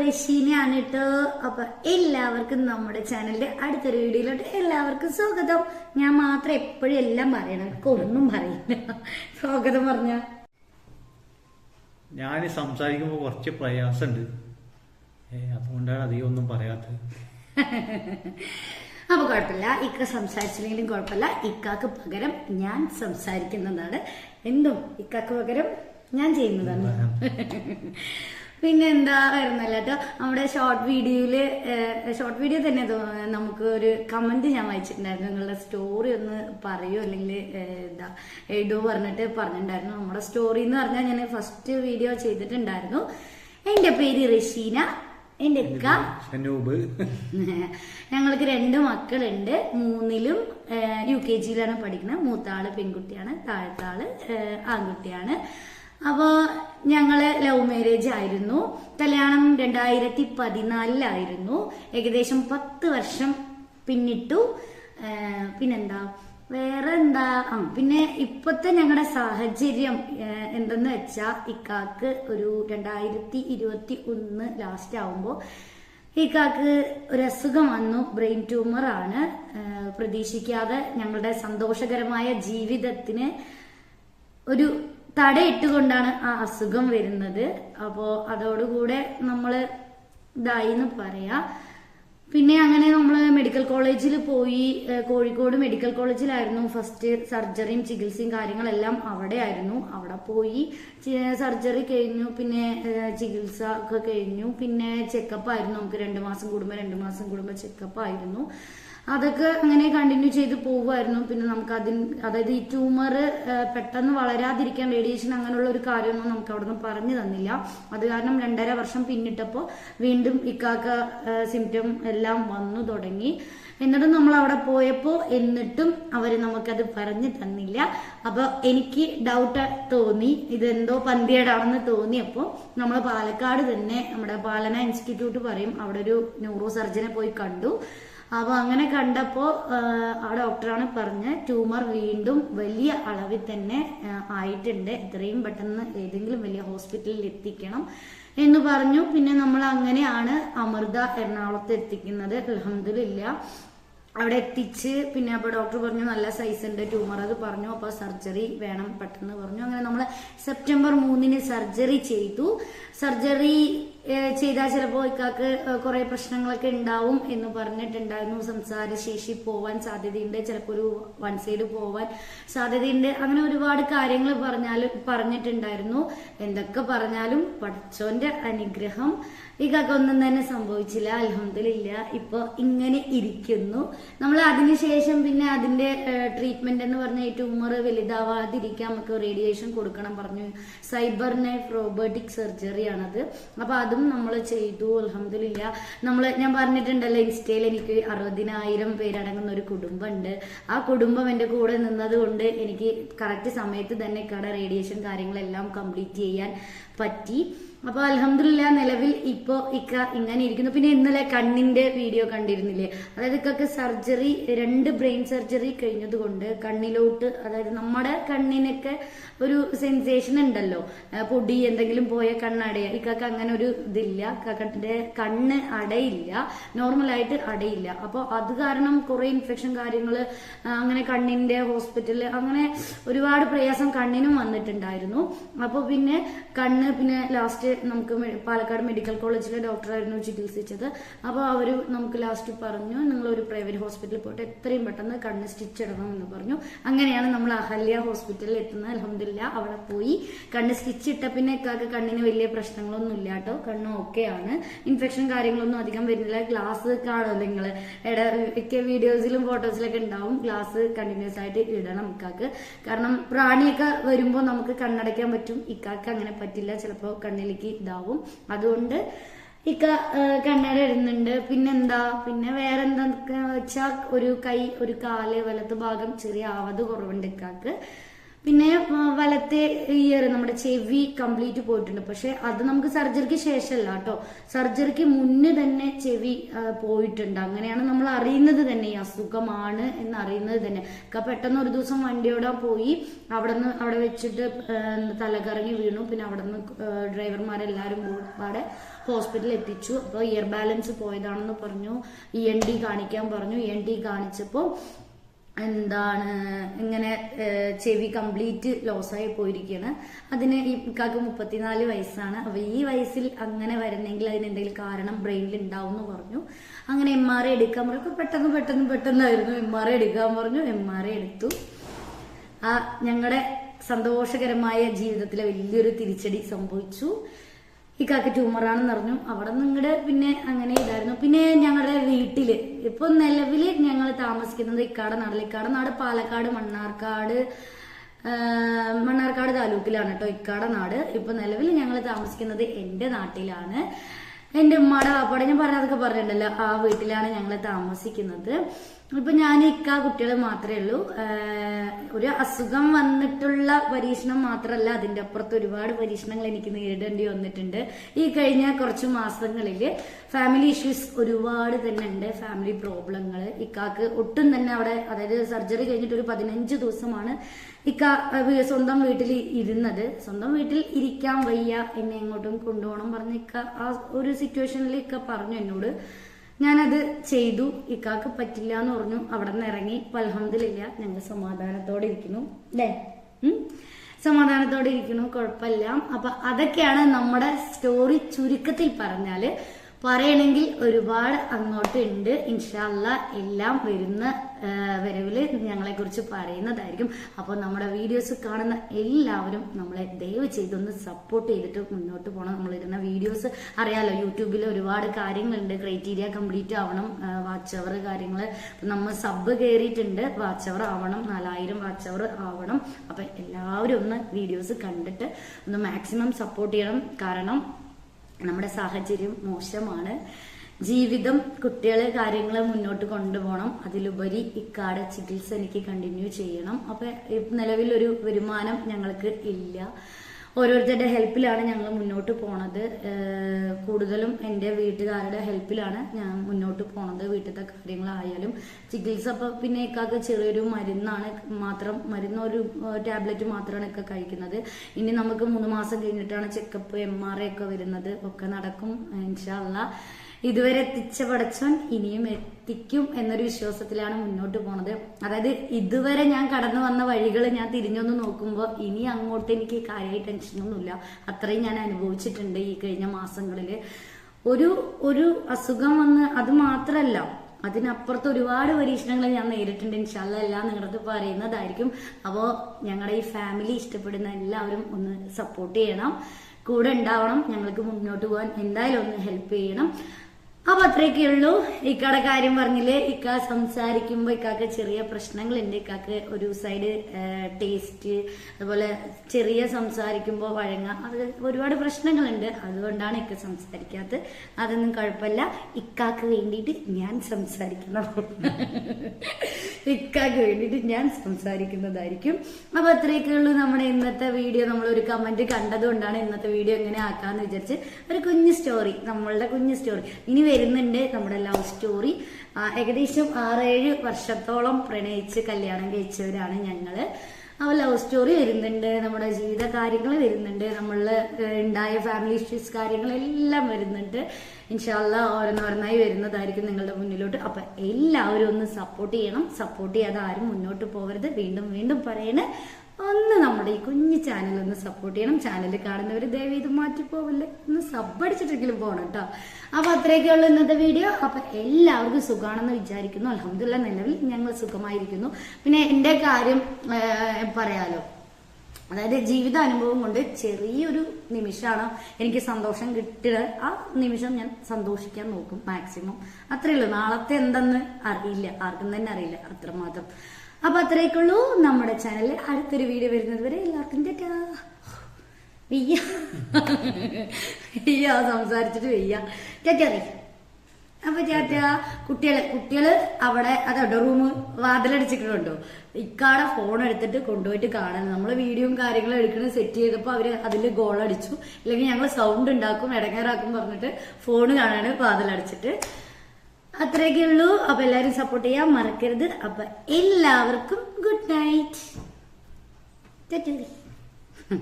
റഷീനയാണ് കേട്ടോ അപ്പൊ എല്ലാവർക്കും നമ്മുടെ ചാനലിന്റെ അടുത്തൊരു വീഡിയോയിലോട്ട് എല്ലാവർക്കും സ്വാഗതം. ഞാൻ മാത്രം എപ്പോഴും എല്ലാം പറയണം. ഒന്നും പറയില്ല. സ്വാഗതം പറഞ്ഞ. ഞാൻ സംസാരിക്കുമ്പോൾ കുറച്ച് പ്രയാസമുണ്ട് അതുകൊണ്ടാണ് അധികം ഒന്നും പറയാത്തത്. അപ്പൊ കുഴപ്പമില്ല. ഇക്ക സംസാരിച്ചില്ലെങ്കിലും കുഴപ്പമില്ല. ഇക്കാക്ക് പകരം ഞാൻ സംസാരിക്കുന്നതാണ്. എന്തും ഇക്കാക്ക് പകരം ഞാൻ ചെയ്യുന്നതാണ്. പിന്നെ എന്താ വരുന്നല്ല? കേട്ടോ നമ്മുടെ ഷോർട്ട് വീഡിയോയിൽ ഷോർട്ട് വീഡിയോ തന്നെ നമുക്ക് ഒരു കമന്റ് ഞാൻ വായിച്ചിട്ടുണ്ടായിരുന്നു. നിങ്ങളുടെ സ്റ്റോറി ഒന്ന് പറയൂ? അല്ലെങ്കിൽ എന്താ എഴുതോ പറഞ്ഞിട്ട് പറഞ്ഞിട്ടുണ്ടായിരുന്നു. നമ്മുടെ സ്റ്റോറി എന്ന് പറഞ്ഞാൽ ഞാൻ ഫസ്റ്റ് വീഡിയോ ചെയ്തിട്ടുണ്ടായിരുന്നു. എന്റെ പേര് റഷീന. എന്റെ ഇക്ക അനൂപ്. ഞങ്ങൾക്ക് രണ്ട് മക്കളുണ്ട്. മൂന്നിലും യു കെ ജിയിലാണ് പഠിക്കുന്നത് മൂത്താൾ പെൺകുട്ടിയാണ്. താഴത്താൾ ആൺകുട്ടിയാണ്. അപ്പോൾ ഞങ്ങൾ ലവ് മാരേജ് ആയിരുന്നു. കല്യാണം രണ്ടായിരത്തി പതിനാലിലായിരുന്നു ഏകദേശം പത്ത് വർഷം പിന്നിട്ടു. പിന്നെന്താ? വേറെ എന്താ ആ പിന്നെ ഇപ്പത്തെ ഞങ്ങളുടെ സാഹചര്യം എന്തെന്ന് വെച്ചാ ഇക്കാക്ക് ഒരു രണ്ടായിരത്തി ഇരുപത്തി ഒന്ന് ലാസ്റ്റ് ആവുമ്പോൾ ഇക്കാക്ക് ഒരു അസുഖം വന്നു ബ്രെയിൻ ട്യൂമർ ആണ്. പ്രതീക്ഷിക്കാതെ ഞങ്ങളുടെ സന്തോഷകരമായ ജീവിതത്തിന് ഒരു തടയിട്ടുകൊണ്ടാണ് ആ അസുഖം വരുന്നത്. അപ്പോ അതോടുകൂടെ നമ്മൾ ഇതായി എന്ന് പറയാ. പിന്നെ അങ്ങനെ നമ്മൾ മെഡിക്കൽ കോളേജിൽ പോയി കോഴിക്കോട് മെഡിക്കൽ കോളേജിലായിരുന്നു ഫസ്റ്റ് സർജറിയും ചികിത്സയും കാര്യങ്ങളെല്ലാം അവിടെ ആയിരുന്നു അവിടെ പോയി സർജറി കഴിഞ്ഞു. പിന്നെ ചികിത്സ ഒക്കെ കഴിഞ്ഞു. പിന്നെ ചെക്കപ്പ് ആയിരുന്നു. നമുക്ക് രണ്ട് മാസം കൂടുമ്പോൾ രണ്ട് മാസം കൂടുമ്പോൾ ചെക്കപ്പ് ആയിരുന്നു. അതൊക്കെ അങ്ങനെ കണ്ടിന്യൂ ചെയ്ത് പോവുമായിരുന്നു. പിന്നെ നമുക്ക് അതിന് അതായത് ഈ ട്യൂമർ പെട്ടെന്ന് വളരാതിരിക്കാൻ റേഡിയേഷൻ അങ്ങനെയുള്ള ഒരു കാര്യമൊന്നും നമുക്ക് അവിടെ നിന്ന് പറഞ്ഞു തന്നില്ല. അത് കാരണം രണ്ടര വർഷം പിന്നിട്ടപ്പോൾ വീണ്ടും ഇക്കാക്ക സിംറ്റം എല്ലാം വന്നു തുടങ്ങി. എന്നിട്ടും നമ്മൾ അവിടെ പോയപ്പോൾ എന്നിട്ടും അവർ നമുക്കത് പറഞ്ഞു തന്നില്ല. അപ്പോൾ എനിക്ക് ഡൗട്ട് തോന്നി. ഇതെന്തോ പന്തിയേടാണെന്ന് തോന്നിയപ്പോൾ നമ്മൾ പാലക്കാട് തന്നെ നമ്മുടെ പാലന ഇൻസ്റ്റിറ്റ്യൂട്ട് പറയും. അവിടെ ഒരു ന്യൂറോ സർജനെ പോയി കണ്ടു. അപ്പൊ അങ്ങനെ കണ്ടപ്പോൾ ആ ഡോക്ടറാണ് പറഞ്ഞ് ട്യൂമർ വീണ്ടും വലിയ അളവിൽ തന്നെ ആയിട്ടുണ്ട്. എത്രയും പെട്ടെന്ന് ഏതെങ്കിലും വലിയ ഹോസ്പിറ്റലിൽ എത്തിക്കണം. എന്ന് പറഞ്ഞു. പിന്നെ നമ്മൾ അങ്ങനെയാണ് അമൃത എറണാകുളത്ത് എത്തിക്കുന്നത്. അലഹമില്ല അവിടെ എത്തിച്ച് പിന്നെ അപ്പോൾ ഡോക്ടർ പറഞ്ഞു നല്ല സൈസ് ഉണ്ട് ട്യൂമർ. അത് പറഞ്ഞു. അപ്പോൾ സർജറി വേണം പെട്ടെന്ന് പറഞ്ഞു. അങ്ങനെ നമ്മൾ സെപ്റ്റംബർ മൂന്നിന് സർജറി ചെയ്തു. സർജറി ചെയ്താൽ ചിലപ്പോൾ ഇക്കാക്ക് കുറെ പ്രശ്നങ്ങളൊക്കെ ഉണ്ടാവും എന്ന് പറഞ്ഞിട്ടുണ്ടായിരുന്നു. സംസാരശേഷി പോവാൻ സാധ്യതയുണ്ട്. ചിലപ്പോൾ ഒരു വൺ സൈഡ് പോവാൻ സാധ്യതയുണ്ട്. അങ്ങനെ ഒരുപാട് കാര്യങ്ങൾ പറഞ്ഞാലും പറഞ്ഞിട്ടുണ്ടായിരുന്നു. എന്തൊക്കെ പറഞ്ഞാലും പഠിച്ചോന്റെ അനുഗ്രഹം ഇക്കാക്ക് ഒന്നും തന്നെ സംഭവിച്ചില്ല. അലഹമില്ല ഇപ്പൊ ഇങ്ങനെ ഇരിക്കുന്നു. നമ്മൾ അതിനുശേഷം പിന്നെ അതിന്റെ ട്രീറ്റ്മെന്റ് എന്ന് പറഞ്ഞ ട്യൂമർ വലുതാവാതിരിക്കാൻ നമുക്ക് റേഡിയേഷൻ കൊടുക്കണം പറഞ്ഞു. സൈബർ നൈഫ് റോബോട്ടിക് സർജറി ആണത്. അപ്പൊ അതും നമ്മൾ ചെയ്തു അലഹമില്ല നമ്മൾ ഞാൻ പറഞ്ഞിട്ടുണ്ടല്ലോ ഇൻസ്റ്റയിൽ എനിക്ക് അറുപതിനായിരം പേരടങ്ങുന്ന ഒരു കുടുംബമുണ്ട്. ആ കുടുംബം എന്റെ കൂടെ നിന്നത് കൊണ്ട് എനിക്ക് കറക്റ്റ് സമയത്ത് തന്നെ കട റേഡിയേഷൻ കാര്യങ്ങളെല്ലാം കംപ്ലീറ്റ് ചെയ്യാൻ പറ്റി. അപ്പൊ അലഹമില്ല നിലവിൽ ഇപ്പോ ഇക്ക ഇങ്ങനെ ഇരിക്കുന്നു. പിന്നെ ഇന്നലെ കണ്ണിന്റെ വീഡിയോ കണ്ടിരുന്നില്ലേ? അതായത് ഇക്കൊക്കെ സർജറി രണ്ട് ബ്രെയിൻ സർജറി കഴിഞ്ഞത് കൊണ്ട് കണ്ണിലോട്ട് അതായത് നമ്മുടെ കണ്ണിനൊക്കെ ഒരു സെൻസേഷൻ ഉണ്ടല്ലോ. പൊടി എന്തെങ്കിലും പോയ കണ്ണടയ. ഇക്കൊക്കെ അങ്ങനെ ഒരു ഇതില്ല. കണ്ണിന്റെ കണ്ണ് അടയില്ല. നോർമലായിട്ട് അടയില്ല. അപ്പോൾ അത് കാരണം കുറെ ഇൻഫെക്ഷൻ കാര്യങ്ങൾ അങ്ങനെ കണ്ണിന്റെ ഹോസ്പിറ്റലിൽ അങ്ങനെ ഒരുപാട് പ്രയാസം കണ്ണിനും വന്നിട്ടുണ്ടായിരുന്നു. അപ്പോൾ പിന്നെ കണ്ണ് പിന്നെ ലാസ്റ്റ് നമുക്ക് പാലക്കാട് മെഡിക്കൽ കോളേജിലെ ഡോക്ടറായിരുന്നു ചികിത്സിച്ചത്. അപ്പോൾ അവർ നമുക്ക് ലാസ്റ്റ് പറഞ്ഞു നിങ്ങൾ ഒരു പ്രൈവറ്റ് ഹോസ്പിറ്റലിൽ പോയിട്ട് എത്രയും പെട്ടെന്ന് കണ്ണ് സ്റ്റിച്ച് ഇടണം എന്ന് പറഞ്ഞു. അങ്ങനെയാണ് നമ്മൾ അഹല്യ ഹോസ്പിറ്റലിൽ എത്തുന്നത്. അലഹമില്ല അവിടെ പോയി കണ്ണ് സ്റ്റിച്ച് ഇട്ട പിന്നെ കണ്ണിന് വലിയ പ്രശ്നങ്ങളൊന്നും ഇല്ല കേട്ടോ. കണ്ണ് ഓക്കെ ആണ്. ഇൻഫെക്ഷൻ കാര്യങ്ങളൊന്നും അധികം വരുന്നില്ല. ഗ്ലാസ് കാണുമല്ലോ നിങ്ങൾ ഇടയ്ക്ക് വീഡിയോസിലും ഫോട്ടോസിലൊക്കെ ഉണ്ടാവും. ഗ്ലാസ് കണ്ടിന്യൂസ് ആയിട്ട് ഇടണം ഇക്കാക്ക്. കാരണം പ്രാണിയൊക്കെ വരുമ്പോൾ നമുക്ക് കണ്ണടയ്ക്കാൻ പറ്റും. ഇക്കാക്ക് അങ്ങനെ പറ്റില്ല. ചിലപ്പോൾ കണ്ണിലേക്ക് ഇതാവും. അതുകൊണ്ട് ഇക്ക കണ്ണട ഇടുന്നുണ്ട്. പിന്നെന്താ? പിന്നെ വേറെ എന്താ വെച്ചാൽ ഒരു കൈ ഒരു കാൽ വലത്ത് ഭാഗം ചെറിയ ആവത് കുറവുണ്ട് ഇക്കാക്ക്. പിന്നെ വലത്തെ ഇയർ നമ്മുടെ ചെവി കംപ്ലീറ്റ് പോയിട്ടുണ്ട്. പക്ഷെ അത് നമുക്ക് സർജറിക്ക് ശേഷമല്ല കേട്ടോ. സർജറിക്ക് മുന്നേ തന്നെ ചെവി പോയിട്ടുണ്ട്. അങ്ങനെയാണ് നമ്മൾ അറിയുന്നത് തന്നെ. ഈ അസുഖമാണ് എന്ന് അറിയുന്നത് തന്നെ പെട്ടെന്ന് ഒരു ദിവസം വണ്ടിയോടെ പോയി. അവിടെ നിന്ന് അവിടെ വെച്ചിട്ട് തലകറങ്ങി വീണു. പിന്നെ അവിടെ നിന്ന് ഡ്രൈവർമാരെല്ലാരും കൂടെ ഹോസ്പിറ്റലിൽ എത്തിച്ചു. അപ്പോൾ ഇയർ ബാലൻസ് പോയതാണെന്ന് പറഞ്ഞു. ഇ എൻ ഡി കാണിക്കാൻ പറഞ്ഞു. ഇ എൻ ഡി കാണിച്ചപ്പോൾ എന്താണ് ഇങ്ങനെ ചെവി കംപ്ലീറ്റ് ലോസായി പോയിരിക്കുകയാണ് അതിന് ഇക്കാക്ക് മുപ്പത്തിനാല് വയസ്സാണ്. അപ്പൊ ഈ വയസ്സിൽ അങ്ങനെ വരണമെങ്കിൽ അതിന് എന്തെങ്കിലും കാരണം ബ്രെയിനിൽ ഉണ്ടാവും എന്ന് പറഞ്ഞു. അങ്ങനെ എം ആർ ഐ എടുക്കാൻ പറഞ്ഞു. പെട്ടെന്ന് പെട്ടെന്ന് പെട്ടെന്നായിരുന്നു എം ആർ ഐ എടുക്കാൻ പറഞ്ഞു. എം ആർ ഐ എടുത്തു. ആ ഞങ്ങളുടെ സന്തോഷകരമായ ജീവിതത്തിലെ വലിയൊരു തിരിച്ചടി സംഭവിച്ചു. ഇക്കാക്ക് ട്യൂമറാണെന്ന് പറഞ്ഞു. അവിടെ നിങ്ങളുടെ പിന്നെ അങ്ങനെ ഇതായിരുന്നു. പിന്നെ ഞങ്ങളുടെ വീട്ടിൽ ഇപ്പൊ നിലവിൽ ഞങ്ങൾ താമസിക്കുന്നത് ഇക്കാട് നാടിൽ ഇക്കാട് നാട് പാലക്കാട് മണ്ണാർക്കാട് മണ്ണാർക്കാട് താലൂക്കിലാണ് കേട്ടോ ഇക്കാടെ നാട്. ഇപ്പൊ നിലവിൽ ഞങ്ങൾ താമസിക്കുന്നത് എന്റെ നാട്ടിലാണ്. എന്റെ ഉമ്മയുടെ വാപ്പാടെ ഞാൻ പറഞ്ഞതൊക്കെ പറഞ്ഞിട്ടുണ്ടല്ലോ. ആ വീട്ടിലാണ് ഞങ്ങൾ താമസിക്കുന്നത്. ഇപ്പൊ ഞാൻ ഇക്ക കുട്ടികൾ മാത്രമേ ഉള്ളൂ. ഒരു അസുഖം വന്നിട്ടുള്ള പരീക്ഷണം മാത്രമല്ല അതിന്റെ അപ്പുറത്ത് ഒരുപാട് പരീക്ഷണങ്ങൾ എനിക്ക് നേരിടേണ്ടി വന്നിട്ടുണ്ട്. ഈ കഴിഞ്ഞ കുറച്ച് മാസങ്ങളിൽ ഫാമിലി ഇഷ്യൂസ് ഒരുപാട് തന്നെ ഉണ്ട്. ഫാമിലി പ്രോബ്ലങ്ങൾ ഇക്കാക്ക് ഒട്ടും തന്നെ അവിടെ അതായത് സർജറി കഴിഞ്ഞിട്ട് ഒരു പതിനഞ്ച് ദിവസമാണ് ഇക്ക സ്വന്തം വീട്ടിൽ ഇരുന്നത്. സ്വന്തം വീട്ടിൽ ഇരിക്കാൻ വയ്യ എന്നെ എങ്ങോട്ടും കൊണ്ടുപോകണം പറഞ്ഞ് ഇക്ക ആ ഒരു സിറ്റുവേഷനിൽ ഇക്ക പറഞ്ഞു എന്നോട്. ഞാനത് ചെയ്തു. ഇക്കാക്ക് പറ്റില്ല എന്ന് പറഞ്ഞു. അവിടെ നിന്ന് ഇറങ്ങി അലഹമില്ല ഞങ്ങൾ സമാധാനത്തോടെ ഇരിക്കുന്നു. അല്ലേ സമാധാനത്തോടെ ഇരിക്കുന്നു. കുഴപ്പമില്ല. അപ്പൊ അതൊക്കെയാണ് നമ്മുടെ സ്റ്റോറി ചുരുക്കത്തിൽ പറഞ്ഞാൽ പറയണമെങ്കിൽ ഒരുപാട് അങ്ങോട്ട് ഉണ്ട്. ഇൻഷാല്ല എല്ലാം വരുന്ന വരവിൽ ഞങ്ങളെക്കുറിച്ച് ഞങ്ങളെ കുറിച്ച് പറയുന്നതായിരിക്കും. അപ്പോൾ നമ്മുടെ വീഡിയോസ് കാണുന്ന എല്ലാവരും നമ്മളെ ദയവ് ചെയ്തൊന്ന് സപ്പോർട്ട് ചെയ്തിട്ട് മുന്നോട്ട് പോകണം നമ്മൾ ഇടുന്ന വീഡിയോസ് അറിയാലോ യൂട്യൂബിൽ ഒരുപാട് കാര്യങ്ങളുണ്ട്. ക്രൈറ്റീരിയ കംപ്ലീറ്റ് ആവണം വാച്ച് അവർ കാര്യങ്ങൾ നമ്മൾ സബ് കയറിയിട്ടുണ്ട് വാച്ച് അവർ ആവണം നാലായിരം വാച്ച് അവർ ആവണം. അപ്പം എല്ലാവരും ഒന്ന് വീഡിയോസ് കണ്ടിട്ട് ഒന്ന് മാക്സിമം സപ്പോർട്ട് ചെയ്യണം. കാരണം നമ്മുടെ സാഹചര്യം മോശമാണ്. ജീവിതം കുട്ടികളെ കാര്യങ്ങൾ മുന്നോട്ട് കൊണ്ടുപോകണം. അതിലുപരി ഇക്കാടെ ചികിത്സ എനിക്ക് കണ്ടിന്യൂ ചെയ്യണം. അപ്പൊ നിലവിൽ ഒരു വരുമാനം ഞങ്ങൾക്ക് ഇല്ല. ഓരോരുത്തരുടെ ഹെൽപ്പിലാണ് ഞങ്ങൾ മുന്നോട്ട് പോണത്. കൂടുതലും എന്റെ വീട്ടുകാരുടെ ഹെൽപ്പിലാണ് ഞാൻ മുന്നോട്ട് പോണത്. വീട്ടിലത്തെ കാര്യങ്ങളായാലും ചികിത്സ ഇപ്പൊ പിന്നെ ഇക്കാക്ക് ചെറിയൊരു മരുന്നാണ് മാത്രം മരുന്ന് ഒരു ടാബ്ലറ്റ് മാത്രമാണ് ഒക്കെ കഴിക്കുന്നത്. ഇനി നമുക്ക് മൂന്ന് മാസം കഴിഞ്ഞിട്ടാണ് ചെക്കപ്പ് എം ആർ ഐ ഒക്കെ വരുന്നത്. ഒക്കെ നടക്കും ഇൻഷാല്ല ഇതുവരെ എത്തിച്ച പടച്ചോൻ ഇനിയും എത്തിക്കും എന്നൊരു വിശ്വാസത്തിലാണ് മുന്നോട്ട് പോണത്. അതായത് ഇതുവരെ ഞാൻ കടന്നു വന്ന വഴികൾ ഞാൻ തിരിഞ്ഞൊന്ന് നോക്കുമ്പോൾ ഇനി അങ്ങോട്ട് എനിക്ക് കാര്യമായി ടെൻഷനൊന്നുമില്ല അത്രയും ഞാൻ അനുഭവിച്ചിട്ടുണ്ട് ഈ കഴിഞ്ഞ മാസങ്ങളിൽ ഒരു ഒരു അസുഖം വന്ന് അത് മാത്രമല്ല അതിനപ്പുറത്ത് ഒരുപാട് പരീക്ഷണങ്ങൾ ഞാൻ നേരിട്ടുണ്ട്. ഇൻഷാല്ല എല്ലാം നിങ്ങളുടെ പറയുന്നതായിരിക്കും. അപ്പോൾ ഞങ്ങളുടെ ഈ ഫാമിലി ഇഷ്ടപ്പെടുന്ന എല്ലാവരും ഒന്ന് സപ്പോർട്ട് ചെയ്യണം. കൂടെ ഉണ്ടാവണം. ഞങ്ങൾക്ക് മുന്നോട്ട് പോകാൻ എന്തായാലും ഒന്ന് ഹെൽപ്പ് ചെയ്യണം. അപ്പൊ അത്രയൊക്കെ ഉള്ളൂ. ഇക്കയുടെ കാര്യം പറഞ്ഞില്ലേ? ഇക്ക സംസാരിക്കുമ്പോ ഇക്കാക്ക് ചെറിയ പ്രശ്നങ്ങൾ ഉണ്ട് ഇക്കാക്ക് ഒരു സൈഡ് ടേസ്റ്റ് അതുപോലെ ചെറിയ സംസാരിക്കുമ്പോൾ വഴങ്ങ. അത് ഒരുപാട് പ്രശ്നങ്ങളുണ്ട്. അതുകൊണ്ടാണ് ഇക്ക സംസാരിക്കാത്തത്. അതൊന്നും കുഴപ്പമില്ല. ഇക്കാക്ക് വേണ്ടിയിട്ട് ഞാൻ സംസാരിക്കണം. ഇക്കാക്ക് വേണ്ടിയിട്ട് ഞാൻ സംസാരിക്കുന്നതായിരിക്കും. അപ്പൊ അത്രയൊക്കെ ഉള്ളൂ നമ്മുടെ ഇന്നത്തെ വീഡിയോ. നമ്മൾ ഒരു കമന്റ് കണ്ടതുകൊണ്ടാണ് ഇന്നത്തെ വീഡിയോ എങ്ങനെ ആക്കാന്ന് വിചാരിച്ച് ഒരു കുഞ്ഞു സ്റ്റോറി നമ്മളുടെ കുഞ്ഞു സ്റ്റോറി ഇനി വരുന്നുണ്ട് നമ്മുടെ ലവ് സ്റ്റോറി. ഏകദേശം ആറേഴ് വർഷത്തോളം പ്രണയിച്ച് കല്യാണം കഴിച്ചവരാണ് ഞങ്ങൾ. അപ്പോൾ ലവ് സ്റ്റോറി വരുന്നുണ്ട് നമ്മുടെ ജീവിത കാര്യങ്ങൾ വരുന്നുണ്ട് നമ്മളിൽ ഉണ്ടായ ഫാമിലി ഇഷ്യൂസ് കാര്യങ്ങളെല്ലാം വരുന്നുണ്ട്. ഇൻഷാല്ല ഓരോന്നോരോന്നായി വരുന്നതായിരിക്കും നിങ്ങളുടെ മുന്നിലോട്ട്. അപ്പൊ എല്ലാവരും ഒന്ന് സപ്പോർട്ട് ചെയ്യണം. സപ്പോർട്ട് ചെയ്യാതെ ആരും മുന്നോട്ട് പോകരുത്. വീണ്ടും വീണ്ടും പറയണേ. ഒന്ന് നമ്മുടെ ഈ കുഞ്ഞു ചാനൽ ഒന്ന് സപ്പോർട്ട് ചെയ്യണം. ചാനൽ കാണുന്നവർ ദയവ് ഇത് മാറ്റി പോവല്ലേ ഒന്ന് സബ് അടിച്ചിട്ടെങ്കിലും പോകണം കേട്ടോ അപ്പൊ അത്രയൊക്കെ ഉള്ളൂ ഇന്നത്തെ വീഡിയോ അപ്പൊ എല്ലാവർക്കും സുഖമാണെന്ന് വിചാരിക്കുന്നു. അലഹമുല്ല നിലവിൽ ഞങ്ങൾ സുഖമായിരിക്കുന്നു. പിന്നെ എന്റെ കാര്യം പറയാലോ. അതായത് ജീവിത അനുഭവം കൊണ്ട് ചെറിയൊരു നിമിഷമാണ് എനിക്ക് സന്തോഷം കിട്ടിയത് ആ നിമിഷം ഞാൻ സന്തോഷിക്കാൻ നോക്കും മാക്സിമം. അത്രേ ഉള്ളൂ. നാളത്തെ എന്തെന്ന് അറിയില്ല. ആർക്കും തന്നെ അറിയില്ല. അത്രമാത്രം. അപ്പൊ അത്രയൊക്കെയുള്ളൂ നമ്മുടെ ചാനലിൽ അടുത്തൊരു വീഡിയോ വരുന്നത് വരെ എല്ലാവർക്കും തെറ്റാ സംസാരിച്ചിട്ട് വെയ്യ. തെറ്ററി അപ്പൊ ചേട്ടാ കുട്ടികൾ കുട്ടികൾ അവിടെ അതോ റൂം വാതിലടിച്ചിട്ടുണ്ടോ? ഇക്കാടെ ഫോൺ എടുത്തിട്ട് കൊണ്ടുപോയിട്ട് കാണാൻ നമ്മൾ വീഡിയോയും കാര്യങ്ങളും എടുക്കുന്നത് സെറ്റ് ചെയ്തപ്പോ അവർ അതിൽ ഗോൾ അടിച്ചു. ഇല്ലെങ്കിൽ ഞങ്ങൾ സൗണ്ട് ഉണ്ടാക്കും ഇടങ്ങേറാക്കും പറഞ്ഞിട്ട് ഫോൺ കാണാണ് വാതിലടിച്ചിട്ട്. അത്രയൊക്കെ ഉള്ളൂ. അപ്പൊ എല്ലാരും സപ്പോർട്ട് ചെയ്യാൻ മറക്കരുത്. അപ്പൊ എല്ലാവർക്കും ഗുഡ് നൈറ്റ്